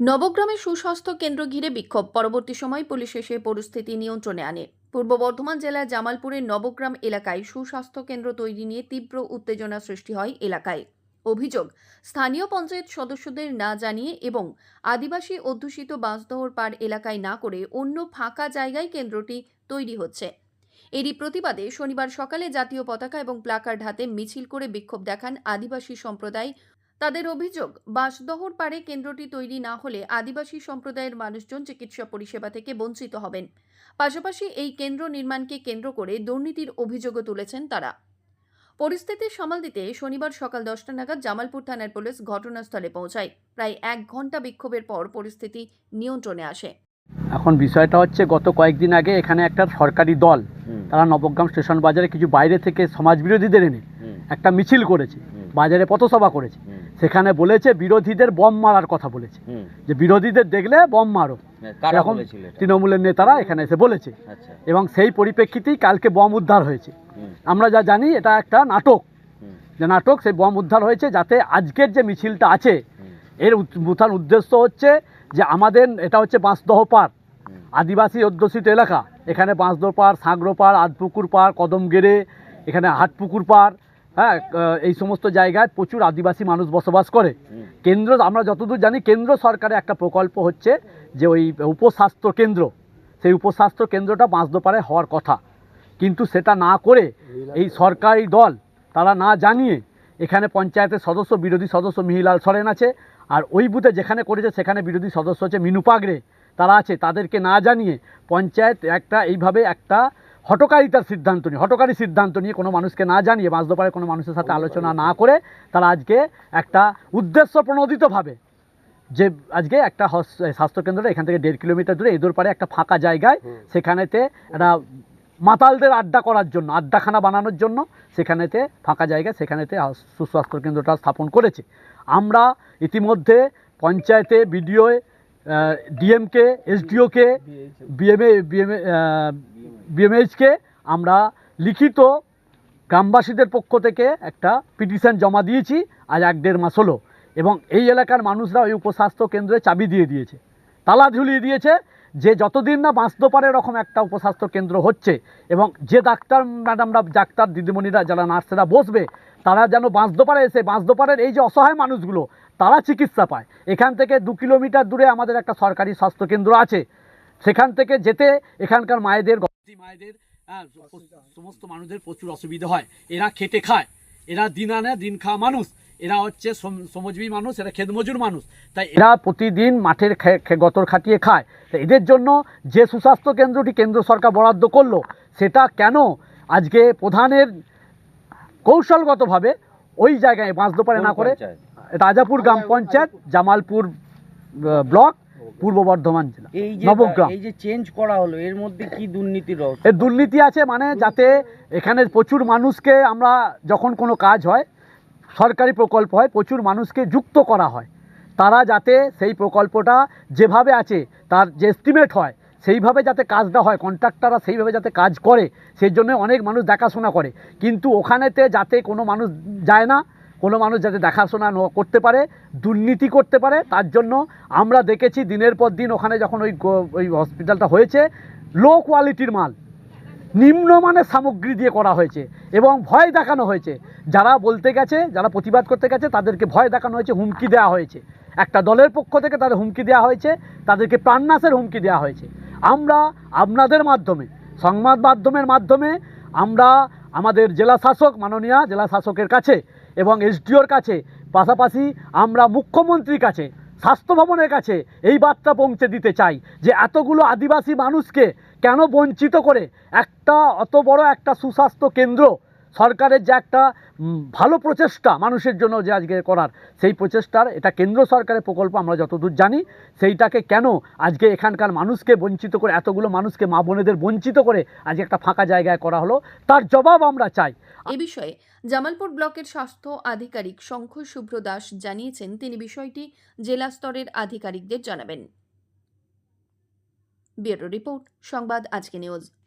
নবগ্রামে সুস্বাস্থ্য কেন্দ্র ঘিরে বিক্ষোভ। পরবর্তী সময় পুলিশ এসে পরিস্থিতি নিয়ন্ত্রণে আনে। পূর্ব বর্ধমান জেলার জামালপুরের নবগ্রাম এলাকায় সুস্বাস্থ্য কেন্দ্র তৈরি নিয়ে তীব্র উত্তেজনা সৃষ্টি হয় এলাকায়। অভিযোগ, স্থানীয় পঞ্চায়েত সদস্যদের না জানিয়ে এবং আদিবাসী অধ্যুষিত বাঁশদহর পাড় এলাকায় না করে অন্য ফাঁকা জায়গায় কেন্দ্রটি তৈরি হচ্ছে। এরই প্রতিবাদে শনিবার সকালে জাতীয় পতাকা এবং প্লাকার্ড হাতে মিছিল করে বিক্ষোভ দেখান আদিবাসী সম্প্রদায় তাদের অভিযোগ বাঁশদহর পারে কেন্দ্রটি তৈরি না হলে আদিবাসী সম্প্রদায়ের মানুষজন চিকিৎসা পরিষেবা থেকে বঞ্চিত হবেন। পাশাপাশি এই কেন্দ্র নির্মাণকে কেন্দ্র করে দুর্নীতির অভিযোগও তুলেছেন তারা। পরিস্থিতি সামাল দিতে শনিবার সকাল দশটা নাগাদ জামালপুর থানার পুলিশ ঘটনাস্থলে পৌঁছায়। প্রায় এক ঘণ্টা বিক্ষোভের পর পরিস্থিতি নিয়ন্ত্রণে আসে। এখন বিষয়টা হচ্ছে গত কয়েকদিন আগে এখানে একটা সরকারি দল তারা নবগ্রাম স্টেশন বাজারে কিছু বাইরে থেকে সমাজবিরোধীদের এনে একটা মিছিল করেছে বাজারে পথসভা করেছে। সেখানে বলেছে বিরোধীদের বম মারার কথা বলেছে। যে বিরোধীদের দেখলে বম মারো। হ্যাঁ, এখন তৃণমূলের নেতারা এখানে এসে বলেছে। আচ্ছা। এবং সেই পরিপ্রেক্ষিতেই কালকে বম উদ্ধার হয়েছে। আমরা যা জানি এটা একটা নাটক। যে নাটক সেই বম উদ্ধার হয়েছে যাতে আজকের যে মিছিলটা আছে এর প্রধান উদ্দেশ্য হচ্ছে যে আমাদের এটা হচ্ছে বাঁশদহ পাড়। আদিবাসী অধ্যুষিত এলাকা। এখানে বাঁশদোর পাড় সাঁকড়ো পাড় আধপুকুর পাড় কদমগেড়ে এখানে হাটপুকুর পাড়। হ্যাঁ এই সমস্ত জায়গায় প্রচুর আদিবাসী মানুষ বসবাস করে। কেন্দ্র আমরা যতদূর জানি কেন্দ্র সরকারের একটা প্রকল্প হচ্ছে যে ওই উপস্বাস্থ্য কেন্দ্র। সেই উপস্বাস্থ্য কেন্দ্রটা বাঁশদোপাড়ে হওয়ার কথা। কিন্তু সেটা না করে এই সরকারি দল তারা না জানিয়ে এখানে পঞ্চায়েতের সদস্য বিরোধী সদস্য মিহিলাল সরেন আছে। আর ওই বুথে যেখানে করেছে সেখানে বিরোধী সদস্য হচ্ছে মিনু পাগড়ে। তারা আছে তাদেরকে না জানিয়ে পঞ্চায়েত একটা এইভাবে একটা হটকারিতার সিদ্ধান্ত নিয়ে হটকারী সিদ্ধান্ত নিয়ে কোনো মানুষকে না জানিয়ে বাঁশদোপাড়ে কোনো মানুষের সাথে আলোচনা না করে তারা আজকে একটা উদ্দেশ্য প্রণোদিতভাবে যে আজকে একটা হস- স্বাস্থ্যকেন্দ্র এখান থেকে দেড় কিলোমিটার দূরে এদোর পারে একটা ফাঁকা জায়গায় সেখানেতে একটা মাতালদের আড্ডা করার জন্য আড্ডাখানা বানানোর জন্য সেখানেতে ফাঁকা জায়গায় সেখানেতে সুস্বাস্থ্য কেন্দ্রটা স্থাপন করেছে। আমরা ইতিমধ্যে পঞ্চায়েতে বিডিও ডিএমকে এসডিওকে বিএমএ বিএমএ বিএমএইচকে আমরা লিখিত গ্রামবাসীদের পক্ষ থেকে একটা পিটিশন জমা দিয়েছি, আজ এক দেড় মাস হলো, এবং এই এলাকার মানুষরা ওই উপস্বাস্থ্য কেন্দ্রে চাবি দিয়ে দিয়েছে, তালা ঝুলিয়ে দিয়েছে যে যতদিন না বাঁচতে এরকম একটা উপস্বাস্থ্য কেন্দ্র হচ্ছে, এবং যে ডাক্তার ম্যাডামরা, ডাক্তার দিদিমণিরা, যারা নার্সেরা বসবে, তারা যেন বাঁচদোপাড়ে এসে বাঁচদোপাড়ের এই যে অসহায় মানুষগুলো, তারা চিকিৎসা পায়। এখান থেকে দু কিলোমিটার দূরে আমাদের একটা সরকারি স্বাস্থ্যকেন্দ্র আছে, সেখান থেকে যেতে এখানকার মায়েদের মায়েদের হ্যাঁ, সমস্ত মানুষদের প্রচুর অসুবিধা হয়। এরা খেটে খায়। এরা দিন আনে দিন খাওয়া মানুষ। এরা হচ্ছে শ্রম- শ্রমজীবী মানুষ এরা খেতমজুর মানুষ। তাই এরা প্রতিদিন মাঠের গতর খাটিয়ে খায়। তো এদের জন্য যে সুস্বাস্থ্য কেন্দ্রটি কেন্দ্র সরকার বরাদ্দ করল সেটা কেন আজকে প্রধানের কৌশলগতভাবে ওই জায়গায় বাঁশদোপারে কোন না করে? রাজাপুর গ্রাম পঞ্চায়েত জামালপুর ব্লক পূর্ব বর্ধমান জেলা এই যে নবগ্রাম। এই যে চেঞ্জ করা হলো এর মধ্যে কি দুর্নীতির রহস্য? এর দুর্নীতি আছে মানে যাতে এখানে প্রচুর মানুষকে আমরা যখন কোনো কাজ হয় সরকারি প্রকল্প হয় প্রচুর মানুষকে যুক্ত করা হয়। তারা যাতে সেই প্রকল্পটা যেভাবে আছে তার যে এস্টিমেট হয় সেইভাবে যাতে কাজটা হয় কন্ট্রাক্টাররা সেইভাবে যাতে কাজ করে সেই জন্য অনেক মানুষ দেখাশোনা করে। কিন্তু ওখানেতে যাতে কোনো মানুষ যায় না কোনো মানুষ যাতে দেখাশোনা করতে পারে, দুর্নীতি করতে পারে, তার জন্য আমরা দেখেছি দিনের পর দিন ওখানে যখন ওই ওই হসপিটালটা হয়েছে লো কোয়ালিটির মাল, নিম্নমানের সামগ্রী দিয়ে করা হয়েছে এবং ভয় দেখানো হয়েছে। যারা বলতে গেছে, যারা প্রতিবাদ করতে গেছে, তাদেরকে ভয় দেখানো হয়েছে, হুমকি দেওয়া হয়েছে। একটা দলের পক্ষ থেকে তাদের হুমকি দেওয়া হয়েছে, তাদেরকে প্রাণনাশের হুমকি দেওয়া হয়েছে। আমরা আপনাদের মাধ্যমে, সংবাদ মাধ্যমের মাধ্যমে আমরা আমাদের জেলা শাসক মাননীয় জেলা শাসকের কাছে এবং এসডিওর কাছে, পাশাপাশি আমরা মুখ্যমন্ত্রীর কাছে, স্বাস্থ্য ভবনের কাছে এই বার্তা পৌঁছে দিতে চাই যে এতগুলো আদিবাসী মানুষকে কেন বঞ্চিত করে একটা অত বড় একটা সুস্বাস্থ্য কেন্দ্র সরকারের যে একটা ভালো প্রচেষ্টা মানুষের জন্য যে আজকে করার, সেই প্রচেষ্টার এটা কেন্দ্র সরকারের প্রকল্প আমরা যতদূর জানি, সেইটাকে কেন আজকে এখানকার মানুষকে বঞ্চিত করে, এতগুলো মানুষকে মা বোনেদের বঞ্চিত করে আজকে একটা ফাঁকা জায়গায় করা হলো, তার জবাব আমরা চাই। এ বিষয়ে জামালপুর ব্লকের স্বাস্থ্য আধিকারিক শঙ্খ শুভ্র দাস জানিয়েছেন, তিনি বিষয়টি জেলা স্তরের আধিকারিকদের জানাবেন। ব্যুরো রিপোর্ট, সংবাদ আজকে নিউজ।